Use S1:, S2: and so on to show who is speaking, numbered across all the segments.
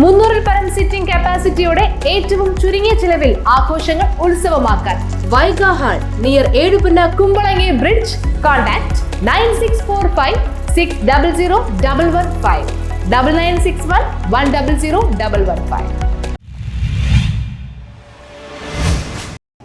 S1: മുന്നൂറിൽ പരം സിറ്റിംഗ് കപ്പാസിറ്റിയോടെ ഏറ്റവും ചുരുങ്ങിയ ചിലവിൽ ആഘോഷങ്ങൾ ഉത്സവമാക്കാൻ. Vaiga hall near Ezhupunna Kumbalangi bridge contact nine six four five six double zero double one five double nine six one one double zero double one five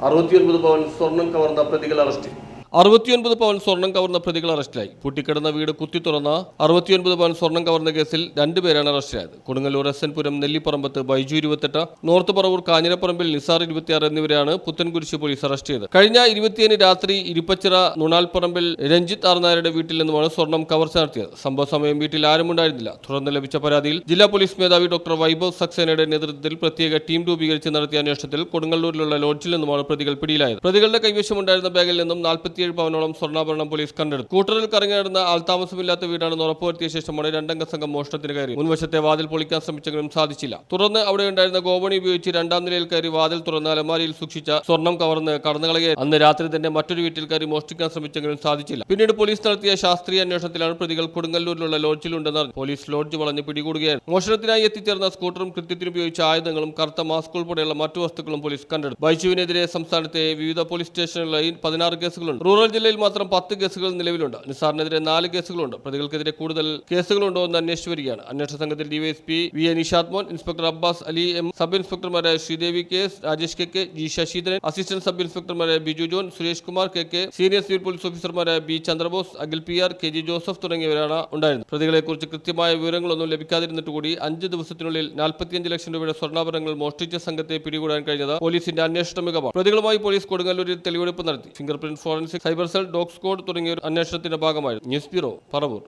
S2: അറുപത്തിയൊൻപത് പവൻ സ്വർണം കവർന്ന പ്രതികൾ arrest. അറുപത്തിയൊൻപത് പവൻ സ്വർണം കവർന്ന പ്രതികൾ അറസ്റ്റിലായി. പൂട്ടിക്കിടന്ന വീട് കുത്തി തുറന്ന അറുപത്തിയൊൻപത് പവൻ സ്വർണം കവർന്ന കേസിൽ രണ്ടുപേരാണ് അറസ്റ്റിലായത്. കൊടുങ്ങല്ലൂർ എസ് എൻ പുരം നെല്ലിപ്പറമ്പത്ത് ബൈജു ഇരുപത്തെട്ട് നോർത്ത് പറവൂർ കാഞ്ഞിരപ്പറമ്പിൽ നിസാർ ഇരുപത്തിയാറ് എന്നിവരെയാണ് പുത്തൻകുരിശ് പോലീസ് അറസ്റ്റ് ചെയ്തത്. കഴിഞ്ഞ ഇരുപത്തിയേഴ് രാത്രി ഇരുപ്പച്ചിറ നുണാൽപ്പറമ്പിൽ രഞ്ജിത്ത് ആർനായരുടെ വീട്ടിൽ നിന്നുമാണ് സ്വർണം കവർച്ച നടത്തിയത്. സംഭവ സമയം വീട്ടിൽ ആരുമുണ്ടായിരുന്നില്ല തുടർന്ന് ലഭിച്ച പരാതിയിൽ ജില്ലാ പോലീസ് മേധാവി ഡോക്ടർ വൈഭവ് സക്സേനയുടെ നേതൃത്വത്തിൽ പ്രത്യേക ടീം രൂപീകരിച്ച് നടത്തിയ അന്വേഷണത്തിൽ കൊടുങ്ങല്ലൂരിലുള്ള ലോഡ്ജിൽ നിന്നുമാണ് പ്രതികൾ പിടിയിലായത്. പ്രതികളുടെ കൈവശമുണ്ടായിരുന്ന ബാഗിൽ നിന്നും നാൽപ്പത്തിയേഴ് പവനോളം സ്വർണാഭരണം പോലീസ് കണ്ടെടുത്തു. കൂട്ടറിൽ കറങ്ങി നടന്ന ആൾതാമസമില്ലാത്ത വീടാണെന്ന് ഉറപ്പുവരുത്തിയ ശേഷമാണ് രണ്ടംഗ സംഘം മോഷണത്തിന് കയറി. മുൻവശത്തെ വാതിൽ പൊളിക്കാൻ ശ്രമിച്ചെങ്കിലും സാധിച്ചില്ല. തുടർന്ന് അവിടെ ഉണ്ടായിരുന്ന ഗോവണി ഉപയോഗിച്ച് രണ്ടാം നിലയിൽ കയറി വാതിൽ തുറന്ന് അലമാരിയിൽ സൂക്ഷിച്ച സ്വർണം കവർന്ന് കടന്നുകളയുകയായിരുന്നു അന്ന് രാത്രി തന്നെ മറ്റൊരു വീട്ടിൽ കയറി മോഷ്ടിക്കാൻ ശ്രമിച്ചെങ്കിലും സാധിച്ചില്ല. പിന്നീട് പോലീസ് നടത്തിയ ശാസ്ത്രീയ അന്വേഷണത്തിലാണ് പ്രതികൾ കൊടുങ്ങല്ലൂരിലുള്ള ലോഡ്ജിലുണ്ടെന്ന് പോലീസ് ലോഡ്ജ് വളഞ്ഞ് പിടികൂടുകയായിരുന്നു. മോഷണത്തിനായി എത്തിച്ചേർന്ന സ്കൂട്ടറും കൃത്യത്തിന് ഉപയോഗിച്ച ആയുധങ്ങളും കറുത്ത മാസ്ക് ഉൾപ്പെടെയുള്ള മറ്റു വസ്തുക്കളും പോലീസ് കണ്ടെടുത്തു. ബൈജുവിനെതിരെ സംസ്ഥാനത്തെ വിവിധ പോലീസ് സ്റ്റേഷനുകളിൽ പതിനാറ് കേസുകളുണ്ട്. റൂറൽ ജില്ലയിൽ മാത്രം പത്ത് കേസുകൾ നിലവിലുണ്ട്. നിസാറിനെതിരെ നാല് കേസുകളുണ്ട്. പ്രതികൾക്കെതിരെ കൂടുതൽ കേസുകളുണ്ടോ എന്ന് അന്വേഷിച്ചു അന്വേഷണ സംഘത്തിൽ DYSP V A Nishad Mon inspector Abbas Ali M sub ഇൻസ്പെക്ടർമാരായ Sreedevi K S Rajesh K K G Sasheendran assistant sub ഇൻസ്പെക്ടർമാരായ Biju John Suresh Kumar K K senior civil police ഓഫീസർമാരായ B Chandrabose Akhil P R K G Joseph തുടങ്ങിയവരാണ് ഉണ്ടായിരുന്നത്. പ്രതികളെക്കുറിച്ച് കൃത്യമായ വിവരങ്ങളൊന്നും ലഭിക്കാതിരുന്നിട്ട് കൂടി അഞ്ച് ദിവസത്തിനുള്ളിൽ നാൽപ്പത്തിയഞ്ച് ലക്ഷം രൂപയുടെ സ്വർണാഭരണങ്ങൾ മോഷ്ടിച്ച സംഘത്തെ പിടികൂടാൻ കഴിഞ്ഞത് പോലീസിന്റെ അന്വേഷണ മികവാണ്. പ്രതികളുമായി പോലീസ് കൊടുങ്ങല്ലൂരിൽ തെളിവെടുപ്പ് നടത്തി. Finger print forensic cyber cell dog squad തുടങ്ങിയ അന്വേഷണത്തിന്റെ ഭാഗമായിരുന്നു. News bureau Paravur.